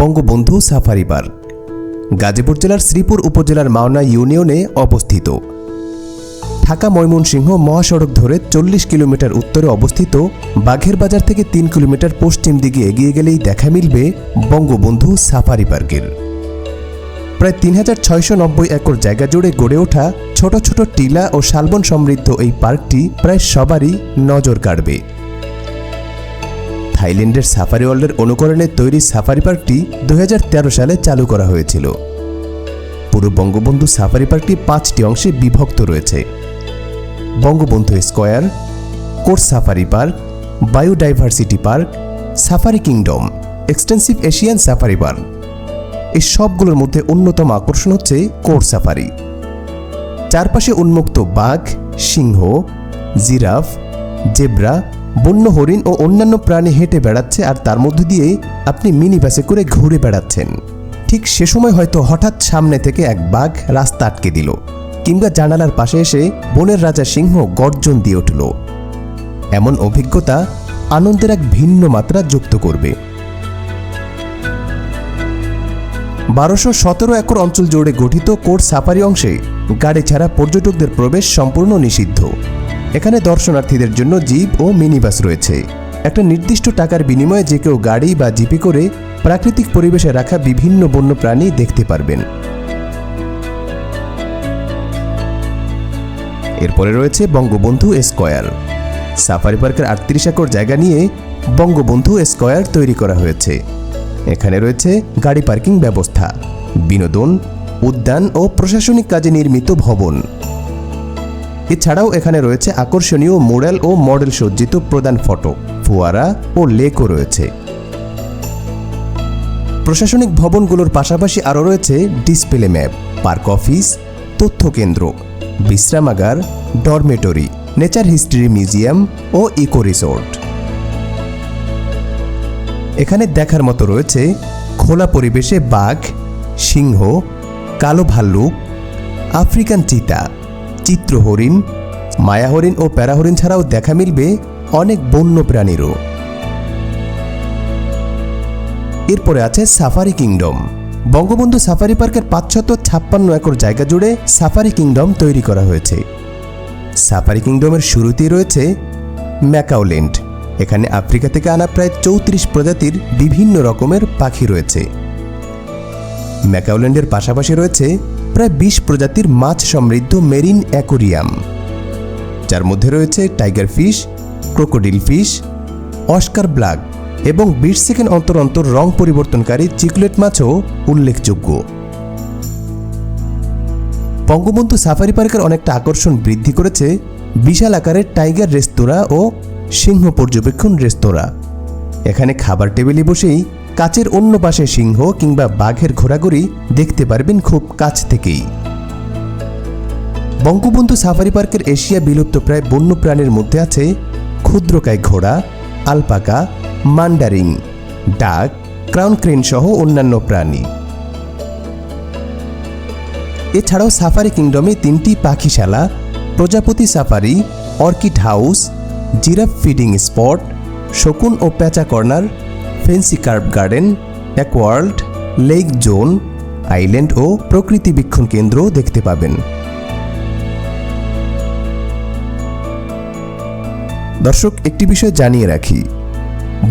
Bangabandhu safari park Gazipur জেলার শ্রীপুর উপজেলার মাওনা ইউনিয়নে অবস্থিত। ঢাকা ময়মনসিংহ মহাসড়ক ধরে চল্লিশ কিলোমিটার উত্তরে অবস্থিত বাঘের বাজার থেকে তিন কিলোমিটার পশ্চিম দিকে এগিয়ে গেলেই দেখা মিলবে বঙ্গবন্ধু সাফারি পার্কের প্রায় তিন হাজার ছয়শো নব্বই একর জায়গা জুড়ে গড়ে ওঠা ছোট ছোট টিলা ও শালবন সমৃদ্ধ এই পার্কটি প্রায় সবারই নজর কাড়বে। থাইল্যান্ডের সাফারি ওয়ার্ল্ডের অনুকরণে তৈরি সাফারি পার্কটি দু হাজার তেরো সালে চালু করা হয়েছিল। পুরো বঙ্গবন্ধু সাফারি পার্কটি পাঁচটি অংশে বিভক্ত রয়েছে। Bangabandhu square course safari park, biodiversity park, safari kingdom, extensive Asian safari park. এই সবগুলোর মধ্যে অন্যতম আকর্ষণ হচ্ছে কোর সাফারি। চারপাশে উন্মুক্ত বাঘ, সিংহ, জিরাফ, জেব্রা বন্য হরিণ ও অন্যান্য প্রাণী হেঁটে বেড়াচ্ছে আর তার মধ্য দিয়ে আপনি মিনি বাসে করে ঘুরে বেড়াচ্ছেন। ঠিক সে সময় হয়তো হঠাৎ সামনে থেকে এক বাঘ রাস্তা আটকে দিল, কিংবা জানালার পাশে এসে বনের রাজা সিংহ গর্জন দিয়ে উঠল। এমন অভিজ্ঞতা আনন্দের এক ভিন্ন মাত্রা যুক্ত করবে। বারোশো সতেরো একর অঞ্চল জুড়ে গঠিত কোর্ট সাফারি অংশে গাড়ি ছাড়া পর্যটকদের প্রবেশ সম্পূর্ণ নিষিদ্ধ। এখানে দর্শনার্থীদের জন্য জিপ ও মিনিবাস রয়েছে। একটা নির্দিষ্ট টাকার বিনিময়ে যে কেউ গাড়ি বা জিপে করে প্রাকৃতিক পরিবেশে রাখা বিভিন্ন বন্য প্রাণী দেখতে পারবেন। এরপরে রয়েছে বঙ্গবন্ধু স্কোয়ার। সাফারি পার্কের আটত্রিশ একর জায়গা নিয়ে বঙ্গবন্ধু স্কোয়ার তৈরি করা হয়েছে। এখানে রয়েছে গাড়ি পার্কিং ব্যবস্থা, বিনোদন, উদ্যান ও প্রশাসনিক কাজে নির্মিত ভবন। এছাড়াও এখানে রয়েছে আকর্ষণীয় মোডেল ও মডেল সজ্জিত প্রধান ফটো, ফোয়ারা ও লেকও রয়েছে। প্রশাসনিক ভবনগুলোর পাশাপাশি আরও রয়েছে ডিসপ্লে ম্যাপ, পার্ক অফিস, তথ্য কেন্দ্র, বিশ্রামাগার, ডরমেটরি, নেচার হিস্ট্রি মিউজিয়াম ও ইকো রিসোর্ট। এখানে দেখার মতো রয়েছে খোলা পরিবেশে বাঘ, সিংহ, কালো ভাল্লুক, আফ্রিকান চিতা চিত্র হরিণ, মায়া হরিণ ও প্যারা হরিণ ছাড়াও দেখা মিলবে অনেক বন্য প্রাণীরও। এরপরে আছে সাফারি কিংডম। বঙ্গবন্ধু সাফারি পার্কের পাঁচশত ছাপ্পান্ন একর জায়গা জুড়ে সাফারি কিংডম তৈরি করা হয়েছে। সাফারি কিংডমের শুরুতেই রয়েছে ম্যাকাওল্যান্ড এখানে আফ্রিকা থেকে আনা প্রায় চৌত্রিশ প্রজাতির বিভিন্ন রকমের পাখি রয়েছে। ম্যাকাওল্যান্ডের পাশাপাশি রয়েছে প্রায় বিশ প্রজাতির মাছ সমৃদ্ধ মেরিন অ্যাকোরিয়াম। যার মধ্যে রয়েছে tiger fish, crocodile fish, oscar black এবং বিশ সেকেন্ড অন্তর অন্তর রং পরিবর্তনকারী চিকলেট মাছও উল্লেখযোগ্য। বঙ্গবন্ধু সাফারি পার্কের অনেকটা আকর্ষণ বৃদ্ধি করেছে বিশাল আকারের টাইগার রেস্তোরাঁ ও সিংহ পর্যবেক্ষণ রেস্তোরাঁ। এখানে খাবার টেবিলে বসেই কাচের অন্য পাশে সিংহ কিংবা বাঘের ঘোরাঘুরি দেখতে পারবেন খুব কাছ থেকেই। বঙ্গবন্ধু সাফারি পার্কের এশিয়া বিলুপ্ত প্রায় বন্য প্রাণীর মধ্যে আছে ক্ষুদ্রকায় ঘোড়া, আলপাকা, মান্ডারিং, ডাক, ক্রাউন ক্রেন সহ অন্যান্য প্রাণী। এছাড়াও সাফারি কিংডমে তিনটি পাখিশালা, প্রজাপতি safari, orchid house, giraffe feeding spot, শকুন ও প্যাঁচা corner fancy curve garden aqua world lake zone, island ও প্রকৃতি বীক্ষণ কেন্দ্র দেখতে পাবেন। দর্শক, একটি বিষয় জানিয়ে রাখি।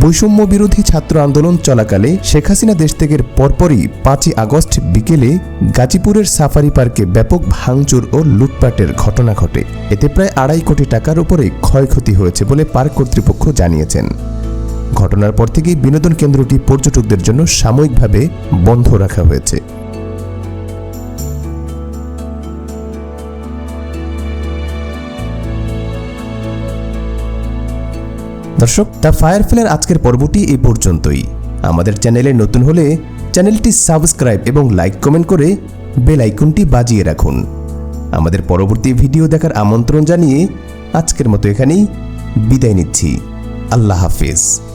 বৈষম্য বিরোধী ছাত্র আন্দোলন চলাকালে শেখ হাসিনা দেশ থেকে পরপরই পাঁচই আগস্ট বিকেলে গাজীপুরের সাফারি পার্কে ব্যাপক ভাঙচুর ও লুটপাটের ঘটনা ঘটে। এতে প্রায় আড়াই কোটি টাকার উপরে ক্ষয়ক্ষতি হয়েছে বলে পার্ক কর্তৃপক্ষ জানিয়েছেন। ঘটনার পর থেকেই বিনোদন কেন্দ্রটি পর্যটকদের জন্য সাময়িকভাবে বন্ধ রাখা হয়েছে। দর্শক, দ্য ফায়ারফ্লের আজকের পর্বটি এই পর্যন্তই। আমাদের চ্যানেলে নতুন হলে চ্যানেলটি সাবস্ক্রাইব এবং লাইক কমেন্ট করে বেল আইকনটি বাজিয়ে রাখুন। আমাদের পরবর্তী ভিডিও দেখার আমন্ত্রণ জানিয়ে আজকের মতো এখানেই বিদায় নিচ্ছি। আল্লাহ হাফিজ।